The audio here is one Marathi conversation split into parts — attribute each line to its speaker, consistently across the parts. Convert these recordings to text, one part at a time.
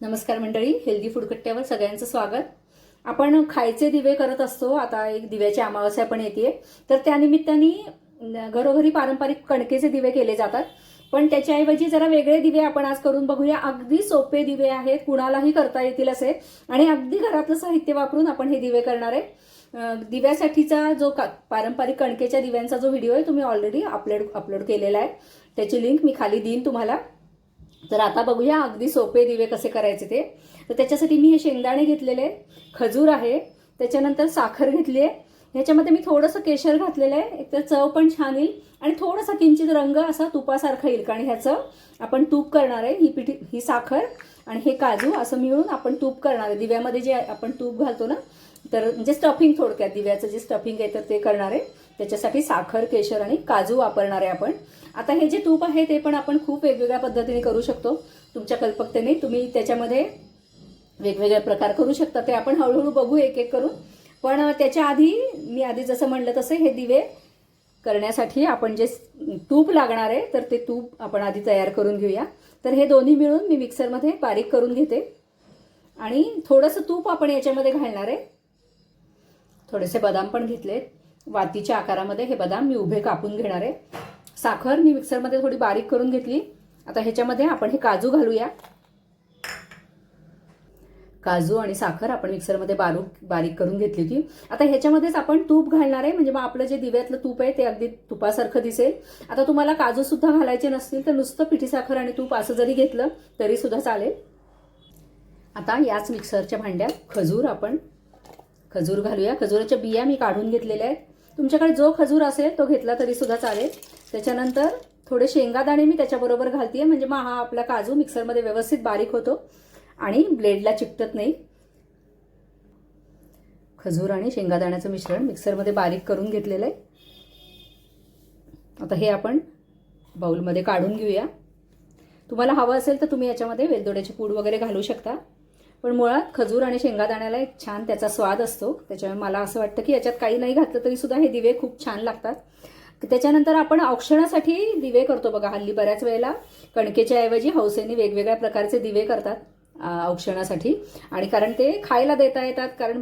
Speaker 1: नमस्कार मंडळी हेल्दी फूड कट्ट्यावर सगळ्यांचं स्वागत. आपण खायचे दिवे करत असतो आता एक दिव्याची अमावस्या पण येते तर त्यानिमित्ताने घरोघरी पारंपरिक कणकेचे दिवे केले जातात. पण त्याच्याऐवजी जरा वेगळे दिवे आपण आज करून बघूया. अगदी सोपे दिवे आहेत कुणालाही करता येतील असे. आणि अगदी घरातलं साहित्य वापरून आपण हे दिवे करणार आहे. दिव्यासाठीचा जो का पारंपरिक कणकेच्या दिव्यांचा जो व्हिडिओ आहे तुम्ही ऑलरेडी अपलोड अपलोड केलेला आहे. त्याची लिंक मी खाली देईन तुम्हाला. तर आता बघूया अगदी सोपे दिवे कसे करायचे ते. तर त्याच्यासाठी मी हे शेंगदाणे घेतलेले खजूर आहे त्याच्यानंतर साखर घेतली आहे. ह्याच्यामध्ये मी थोडंसं केशर घातलेलं आहे एक तर चव पण छान येईल आणि थोडासा किंचित रंग असा तुपासारखा येईल कारण ह्याचं आपण तूप करणार आहे ही पिठी ही साखर आणि हे काजू असं मिळून आपण तूप करणार आहे. दिव्यामध्ये जे आपण तूप घालतो ना तर म्हणजे स्टफिंग थोडक्यात दिव्याचं जे स्टफिंग आहे तर ते करणार आहे. त्याच्यासाठी साखर केशर आणि काजू वापरणार आहे आपण. आता हे जे तूप आहे ते पण आपण खूप वेगवेगळ्या पद्धतीने करू शकतो. तुमच्या कल्पकतेने तुम्ही त्याच्यामध्ये वेगवेगळे प्रकार करू शकता. ते आपण हळूहळू बघू एक एक करून. पण त्याच्या आधी मी आधी जसं म्हणलं तसं हे दिवे करण्यासाठी आपण जे तूप लागणार आहे तर ते तूप आपण आधी तयार करून घेऊया. तर हे दोन्ही मिळून मी मिक्सरमध्ये बारीक करून घेते. आणि थोडंसं तूप आपण याच्यामध्ये घालणार आहे. थोडेसे बदाम पण घेतलेत. वातीच्या आकारामध्ये हे बदाम मी उभे कापून घेणार आहे. साखर मी मिक्सरमध्ये थोडी बारीक करून घेतली. आता ह्याच्यामध्ये आपण हे काजू घालूया. काजू आणि साखर आपण मिक्सरमध्ये बारीक बारीक करून घेतली होती. आता ह्याच्यामध्येच आपण तूप घालणार आहे. म्हणजे मग आपलं जे दिव्यातलं तूप आहे ते अगदी तुपासारखं दिसेल. आता तुम्हाला काजू सुद्धा घालायचे नसतील तर नुसतं पिठी साखर आणि तूप असं जरी घेतलं तरी सुद्धा चालेल. आता याच मिक्सरच्या भांड्यात खजूर आपण खजूर घालूया. खजुराच्या बिया मी काढून घेतलेल्या आहेत. तुमच्याकडे जो खजूर असेल तो घेतला तरी सुद्धा चालेल. त्याच्यानंतर थोडे शेंगादाणे मी त्याच्याबरोबर घालते म्हणजे मग हा आपला काजू मिक्सरमध्ये व्यवस्थित बारीक होतो. आणि ब्लेडला चिकटत नाही. खजूर आणि शेंगादाण्याचं मिश्रण मिक्सरमध्ये बारीक करून घेतलेलं आहे. आता हे आपण बाउलमध्ये काढून घेऊया. तुम्हाला हवं असेल तर तुम्ही याच्यामध्ये वेलदोड्याची पूड वगैरे घालू शकता. पण मुळात खजूर आणि शेंगादाण्याला एक छान त्याचा स्वाद असतो. त्याच्यामुळे मला असं वाटतं की याच्यात काही नाही घातलं तरी सुद्धा हे दिवे खूप छान लागतात. त्याच्यानंतर आपण औक्षणासाठी दिवे करतो बघा हल्ली बऱ्याच वेळेला. कणकेच्या ऐवजी हौसेने वेगवेगळ्या प्रकारचे दिवे करतात औक्षणासाठी. आणि कारण ते खायला देता येतात कारण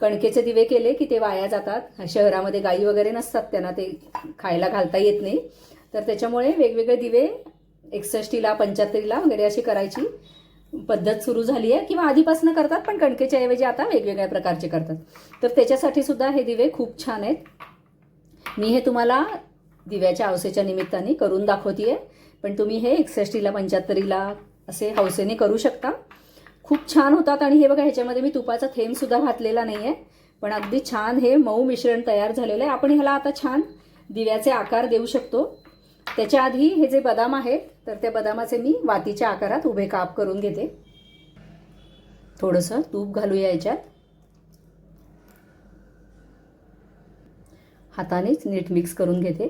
Speaker 1: कणकेचे दिवे केले की ते वाया जातात. शहरामध्ये गाई वगैरे नसतात त्यांना ते खायला घालता येत नाही. तर त्याच्यामुळे वेगवेगळे दिवे एकसष्टीला पंच्याहत्तरीला वगैरे अशी करायची पद्धत सुरू झाली आहे. किंवा आधीपासून करतात पण कणकेच्या ऐवजी आता वेगवेगळ्या प्रकारचे करतात. तर त्याच्यासाठी सुद्धा हे दिवे खूप छान आहेत. मी हे तुम्हाला दिव्याच्या हौसेच्या निमित्ताने करून दाखवते पण तुम्ही हे एकसष्टीला पंच्याहत्तरीला असे हौसेने करू शकता. खूप छान होतात आणि हे बघा ह्याच्यामध्ये मी तुपाचा थेंबसुद्धा घातलेला नाही आहे पण अगदी छान हे मऊ मिश्रण तयार झालेलं आहे. आपण ह्याला आता छान दिव्याचे आकार देऊ शकतो. त्याच्या आधी हे जे बदाम आहेत तर त्या बदामाचे मी वातीच्या आकारात उभे काप करून घेते. थोडंसं तूप घालूया याच्यात. हातानेच नीट मिक्स करून घेते.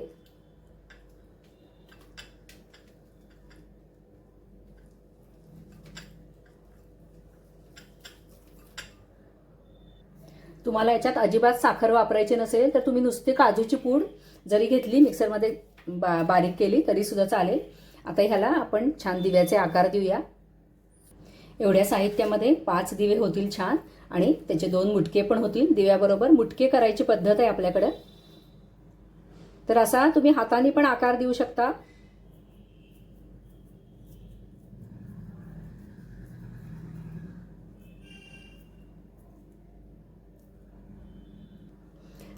Speaker 1: तुम्हाला याच्यात अजिबात साखर वापरायची नसेल तर तुम्ही नुसती काजूची पूड जरी घेतली मिक्सरमध्ये बा बारीक केली तरीसुद्धा चालेल. आता ह्याला आपण छान दिव्याचे आकार देऊया. एवढ्या साहित्यामध्ये पाच दिवे होतील छान आणि त्याचे दोन मुटके पण होतील. दिव्याबरोबर मुटके करायची पद्धत आहे आपल्याकडं. तर असा तुम्ही हाताने पण आकार देऊ शकता.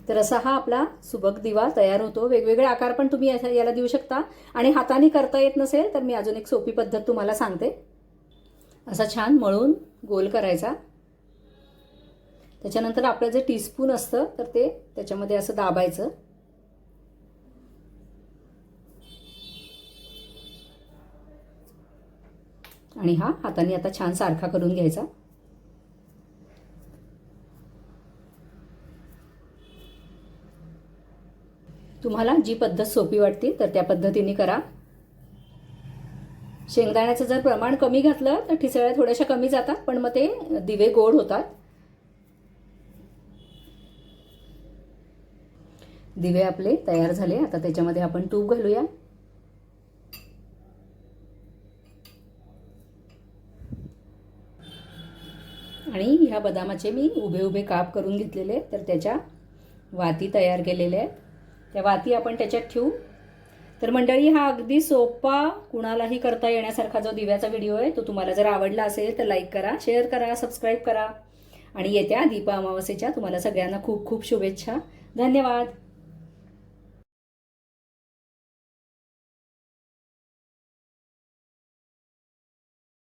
Speaker 1: तर असा हा आपला सुबक दिवा तयार होतो. वेगवेगळे आकार पण तुम्ही याला देऊ शकता. आणि हाताने करता येत नसेल तर मी अजून एक सोपी पद्धत तुम्हाला सांगते. असा छान मळून गोल करायचा. त्याच्यानंतर आपलं जे टीस्पून असतं तर ते त्याच्यामध्ये असं दाबायचं. आणि हा हाताने आता छान सारखा करून घ्यायचा. तुम्हाला जी पद्धत सोपी वाटते तर त्या पद्धतीने करा. शेंगदाण्याचं जर प्रमाण कमी घातलं तर ठिसळ्या थोड्याशा कमी जातात पण मग ते दिवे गोड होतात. दिवे आपले तयार झाले आता त्याच्यामध्ये आपण तूप घालूया. आणि ह्या बदामाचे मी उभे उभे काप करून घेतलेले तर त्याच्या वाती तयार केलेल्या आहेत. त्या वाती आपण त्याच्यात ठेवू. तर मंडळी हा अगदी सोपा कुणालाही करता येण्यासारखा जो दिव्याचा व्हिडिओ आहे तो तुम्हाला जर आवडला असेल तर लाईक करा शेअर करा सबस्क्राईब करा. आणि येत्या दीपा अमावस्येच्या तुम्हाला सगळ्यांना खूप खूप शुभेच्छा. धन्यवाद.